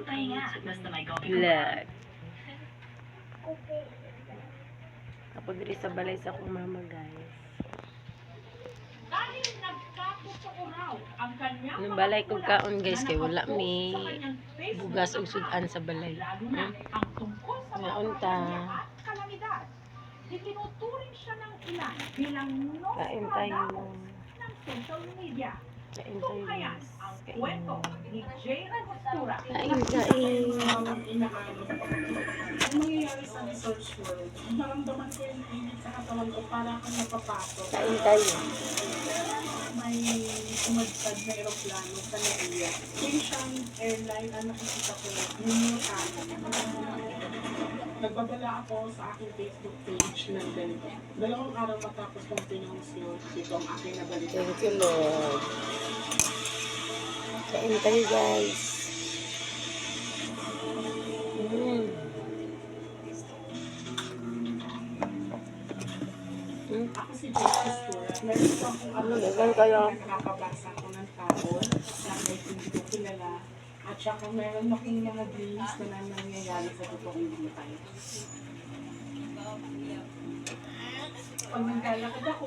magpahinga. Basta may coffee Vlog. Ako diri sa balay sa akong mama, guys. Dahil raw ang kanyang mga balay kong kaon, guys, kay wala Facebook bugas ug account. sudan sa balay. Lalo na ang tungkol sa mga Ngaon ta. trahedya at kalamidad. Itinuturing siya ng ilan bilang Kain tayo. Ng social media. Kain tayo, guys. Kain. Kain, kain. Ang mangyayari sa research world, naramdaman ko yung init sa katawan ko para akong napapasok. Kain tayo. Umadsad na aeroplano sa Naiya. Asian Airline ang nakikita ko yung Mutano. Nagbabala ako sa aking Facebook page ng ganito. Dalawang araw matapos kong pinost yun, ito ang aking nabalita. Thank you, Lord. Kain tayo, guys. Mm. Ako si Jessica Ano, ano, dagan kayo? na nakakabasa ko ng tao na hindi ko kilala. At saka meron akong mga dreams na na nangyayari sa totoong buhay. Pag naglalakad ako,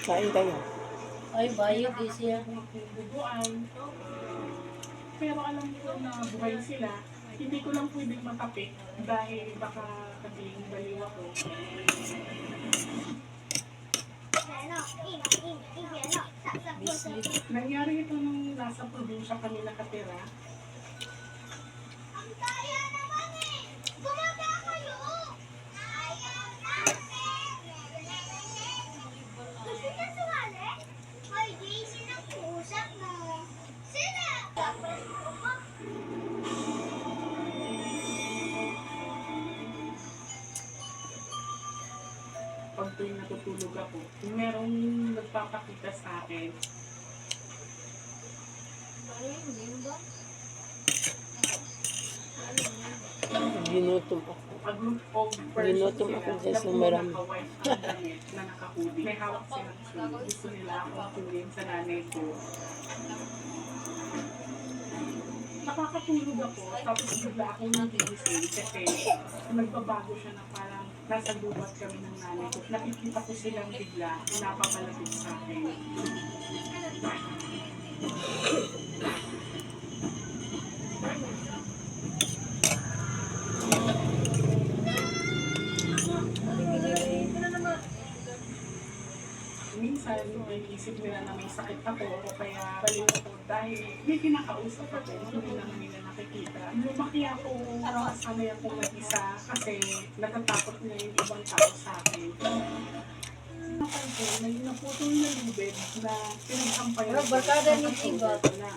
Kain tayo. Ay, bayad eh siya. bubuan. Pero alam ko na buhay sila. Hindi ko lang pwedeng matapik dahil baka sabihin baliw ako. Nangyari ito nung nasa probinsya kami nakatira. Natutulog ako, merong nagpapakita sa akin Ginutom ako. pag person Ginutom sila, ako dyan sa na maram. naka-white na damit na naka-hoodie. May hawak silang shoe. Gusto nila akong tulin sa nanay ko. Nakakatulog ako, tapos bigla akong nagigising kasi nagbabago siya na parang nasa gubat kami ng nanay ko. Nakikita ko silang bigla, napapalapit sa akin. minsan may isip nila na may sakit ako o kaya baliw ako dahil may kinakausap ako, hindi naman nila nakikita. Lumaki ako, sanay akong mag-isa kasi natatakot na yung ibang tao sa akin. Napansin, may naputol na lubid na pinagsampayan Pero barkada ni Tiba. na.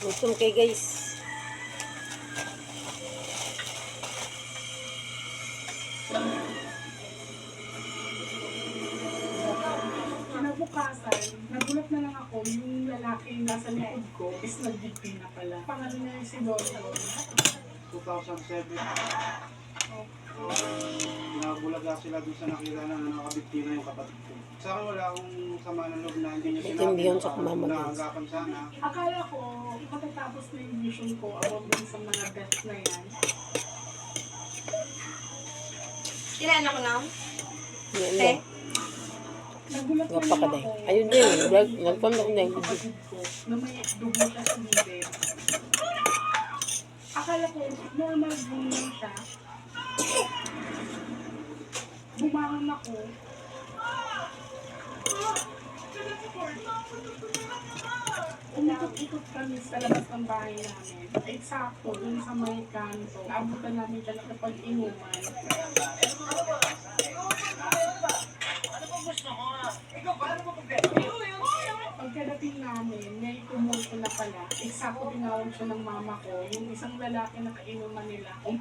Gutom kay guys. Kinabukasan, nagulat na lang ako yung lalaki nasa likod ko is nagdigpin na pala. Pangalan niya si Lolo. 2007. Nabulaga sila doon sa nakita na nakabiktima yung kapatid ko. Sa akin wala akong sama ng loob na hindi niya sinabi. timbiyon sa kumama, guys. Naagapan sana. Akala ko, matatapos na yung mission ko about dun sa mga death na yan. Ilan ako na? Yan lang. Nagulat na lang ako. Ayun din. Nagpam na ko na yung kapatid ko na may dugo siya sa. Akala ko, normal lang siya. Bumangon ako. Umikot-ikot kami sa labas ng bahay namin. Eksakto, dun sa may kanto. Abutan namin talaga pag inuman. Pagkadating namin, may tumulto na pala. Eksakto tinawag siya ng mama ko. Yung isang lalaki na kainuman nila. Mm.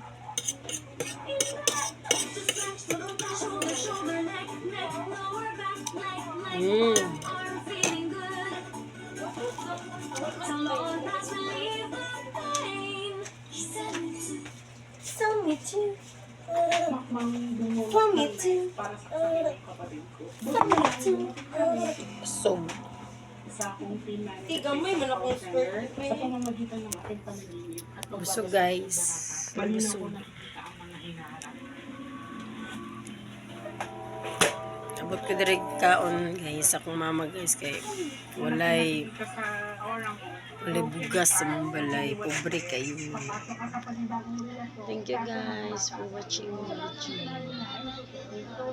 So me too. Makmang dumulot For me too. para sa akin ng kapatid ko. For me too. So, sa akong pinag. Tiga, may man akong skirt. Sa pamamagitan ng aking panaginip. At Busog guys. Busog. Abot ko direct kaon guys akong mama guys kay walay walay bugas sa mong balay. Pobre kayo. Thank you guys for watching my video.